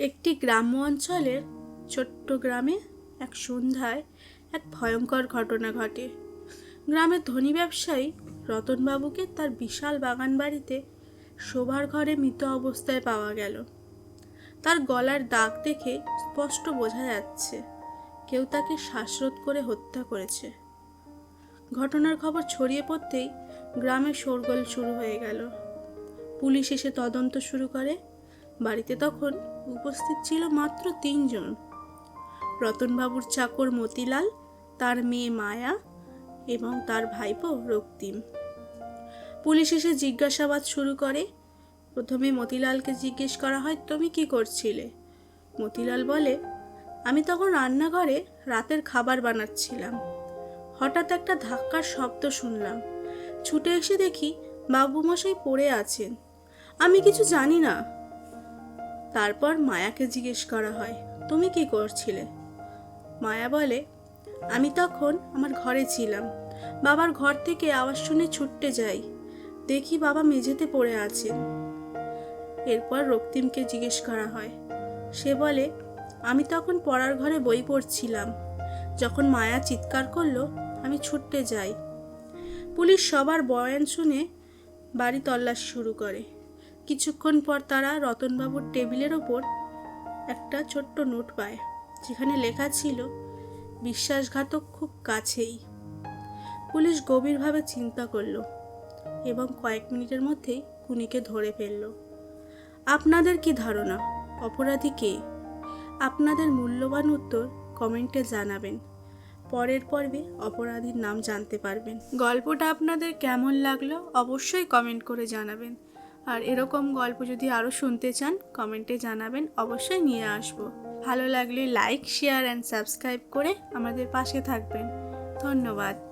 একটি গ্রাম্য অঞ্চলের ছোট্ট গ্রামে এক সন্ধ্যায় এক ভয়ঙ্কর ঘটনা ঘটে। গ্রামের ধনী ব্যবসায়ী রতনবাবুকে তার বিশাল বাগান বাড়িতে শোবার ঘরে মৃত অবস্থায় পাওয়া গেল। তার গলার দাগ দেখে স্পষ্ট বোঝা যাচ্ছে, কেউ তাকে শ্বাসরোধ করে হত্যা করেছে। ঘটনার খবর ছড়িয়ে পড়তেই গ্রামে শোরগোল শুরু হয়ে গেল। পুলিশ এসে তদন্ত শুরু করে। বাড়িতে তখন উপস্থিত ছিল মাত্র তিনজন। রতনবাবুর চাকর মতিলাল, তার মেয়ে মায়া এবং তার ভাইপো রক্তিম। পুলিশ এসে জিজ্ঞাসাবাদ শুরু করে। প্রথমে মতিলালকে জিজ্ঞেস করা হয়, তুমি কি করছিলে? মতিলাল বলে, আমি তখন রান্নাঘরে রাতের খাবার বানাচ্ছিলাম। হঠাৎ একটা ধাক্কার শব্দ শুনলাম। ছুটে এসে দেখি বাবুমশাই পড়ে আছেন। আমি কিছু জানি না। তারপর মায়াকে জিজ্ঞেস করা হয়, তুমি কি করছিলে? মায়া বলে, আমি তখন আমার ঘরে ছিলাম। বাবার ঘর থেকে আওয়াজ শুনে ছুটতে যাই। দেখি বাবা মেঝেতে পড়ে আছেন। এরপর রক্তিমকে জিজ্ঞেস করা হয়, সে বলে, আমি তখন পড়ার ঘরে বই পড়ছিলাম। যখন মায়া চিৎকার করল, আমি ছুটতে যাই। পুলিশ সবার বয়ান শুনে বাড়ি তল্লাশি শুরু করে। কিছুক্ষণ পর তারা রতনবাবুর টেবিলের ওপর একটা ছোট্ট নোট পায়, যেখানে লেখা ছিল, বিশ্বাসঘাতক খুব কাছেই। পুলিশ গভীরভাবে চিন্তা করল এবং কয়েক মিনিটের মধ্যেই খুনিকে ধরে ফেলল। আপনাদের কি ধারণা? অপরাধী কে? আপনাদের মূল্যবান উত্তর কমেন্টে জানাবেন। পরের পর্বে অপরাধীর নাম জানতে পারবেন। গল্পটা আপনাদের কেমন লাগল অবশ্যই কমেন্ট করে জানাবেন। আর এরকম গল্প যদি আরও শুনতে চান, কমেন্টে জানাবেন, অবশ্যই নিয়ে আসব। ভালো লাগলে লাইক, শেয়ার অ্যান্ড সাবস্ক্রাইব করে আমাদের পাশে থাকবেন। ধন্যবাদ।